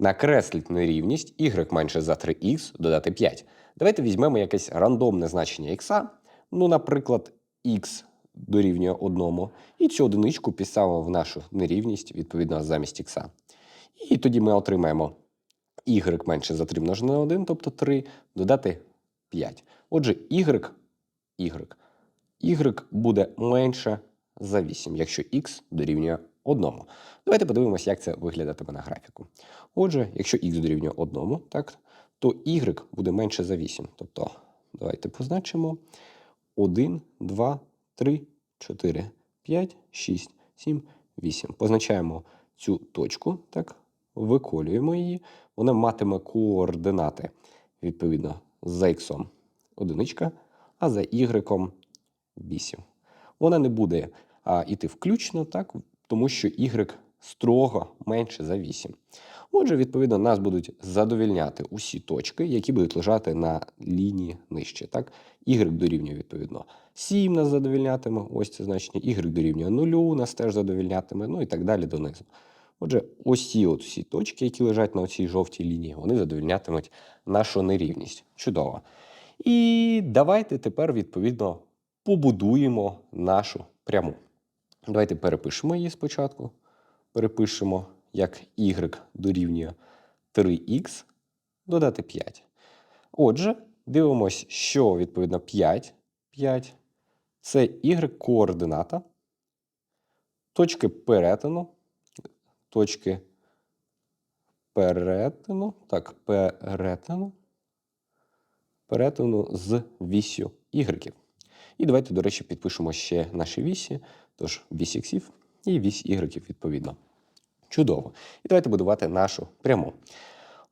Накресліть нерівність y менше за 3х додати 5. Давайте візьмемо якесь рандомне значення х, ну, наприклад, х дорівнює 1, і цю одиничку підставимо в нашу нерівність, відповідно, замість х. І тоді ми отримаємо y менше за 3 множене на 1, тобто 3, додати 5. Отже, y, y, y буде менше за 8, якщо х дорівнює 1. Давайте подивимося, як це виглядатиме на графіку. Отже, якщо х дорівнює 1, так, то y буде менше за 8. Тобто, давайте позначимо 1, 2, 3, 4, 5, 6, 7, 8. Позначаємо цю точку, так, виколюємо її. Вона матиме координати, відповідно, за х одиничка, а за y 8. Вона не буде а, іти включно, так, тому що y строго менше за 8. Отже, відповідно, нас будуть задовільняти усі точки, які будуть лежати на лінії нижче. Так? Y дорівнює, відповідно, 7 нас задовільнятиме, ось це значення, y дорівнює 0 нас теж задовільнятиме, ну і так далі донизу. Отже, ці от всі точки, які лежать на цій жовтій лінії, вони задовільнятимуть нашу нерівність. Чудово. І давайте тепер, відповідно, побудуємо нашу пряму. Давайте перепишемо її спочатку. Перепишемо, як y дорівнює 3х додати 5. Отже, дивимось, що відповідно 5. 5 це y координата, точки перетину, точки перетину, так, перетину, перетину з вісю y. І давайте, до речі, підпишемо ще наші вісі, тож вісь іксів і вісь y відповідно. Чудово. І давайте будувати нашу пряму.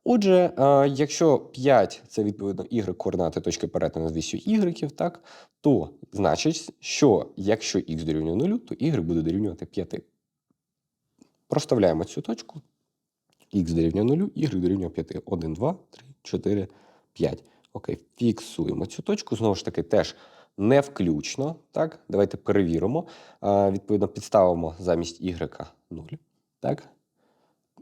Отже, е, якщо 5 це відповідно y координати точки перетину з вісю y, так, то значить, що якщо x дорівнює 0, то y буде дорівнювати 5. Проставляємо цю точку. x дорівнює 0, y дорівнює 5. 1, 2, 3, 4, 5. Окей, фіксуємо цю точку. Знову ж таки, теж не включно. Так, давайте перевіримо. Відповідно, підставимо замість y 0. Так?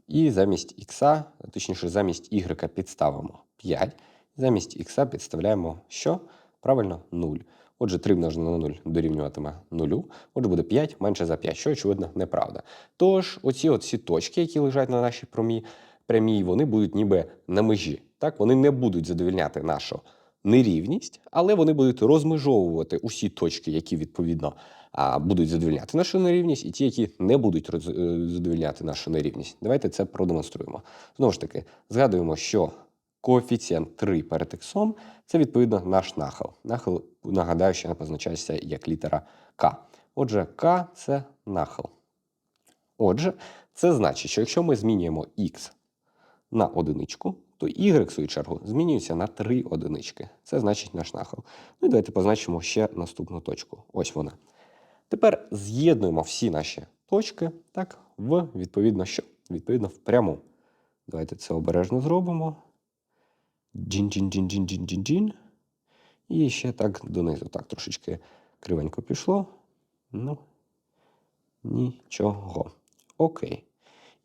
І замість х, точніше, замість y підставимо 5. Замість х підставляємо що? Правильно, 0. Отже, 3 множене на 0 дорівнюватиме 0. Отже, буде 5 менше за 5, що, очевидно, неправда. Тож, оці от всі точки, які лежать на нашій прямій, вони будуть ніби на межі. Так? Вони не будуть задовільняти нашу нерівність, але вони будуть розмежовувати усі точки, які відповідно будуть задовільняти нашу нерівність, і ті, які не будуть е, задовільняти нашу нерівність. Давайте це продемонструємо. Знову ж таки, згадуємо, що коефіцієнт 3 перед іксом – це відповідно наш нахил. Нахил, нагадаю, що позначається як літера К. Отже, К це нахил. Отже, це значить, що якщо ми змінюємо х на одиничку, то y, в свою чергу, змінюється на 3 одинички. Це значить наш нахил. Ну і давайте позначимо ще наступну точку. Ось вона. Тепер з'єднуємо всі наші точки так, в відповідно що? Відповідно в пряму. Давайте це обережно зробимо. Джін-джін-джін-джін-джін-джін-джін. І ще так донизу. Так, трошечки кривенько пішло. Ну, нічого. Окей.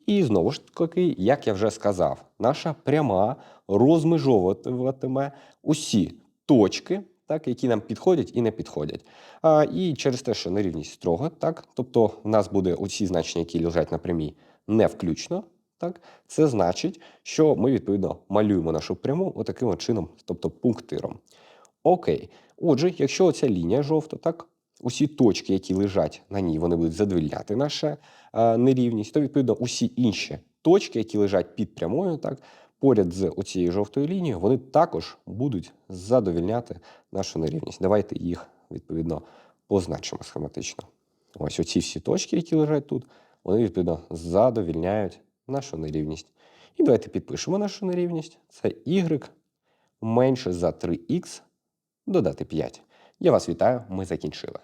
І знову ж таки, як я вже сказав, наша пряма розмежовуватиме усі точки, так, які нам підходять і не підходять. А, і через те, що нерівність строга, так, тобто в нас буде усі значення, які лежать на прямій, не включно. Так, це значить, що ми відповідно малюємо нашу пряму отаким от чином, тобто пунктиром. Окей. Отже, якщо оця лінія жовта, так, усі точки, які лежать на ній, вони будуть задовільняти нашу е, нерівність, то відповідно усі інші точки, які лежать під прямою, так, поряд з оцією жовтою лінією, вони також будуть задовільняти нашу нерівність. Давайте їх відповідно позначимо схематично. Ось оці всі точки, які лежать тут, вони відповідно задовільняють нашу нерівність. І давайте підпишемо нашу нерівність. Це y менше за 3х додати 5. Я вас вітаю, ми закінчили.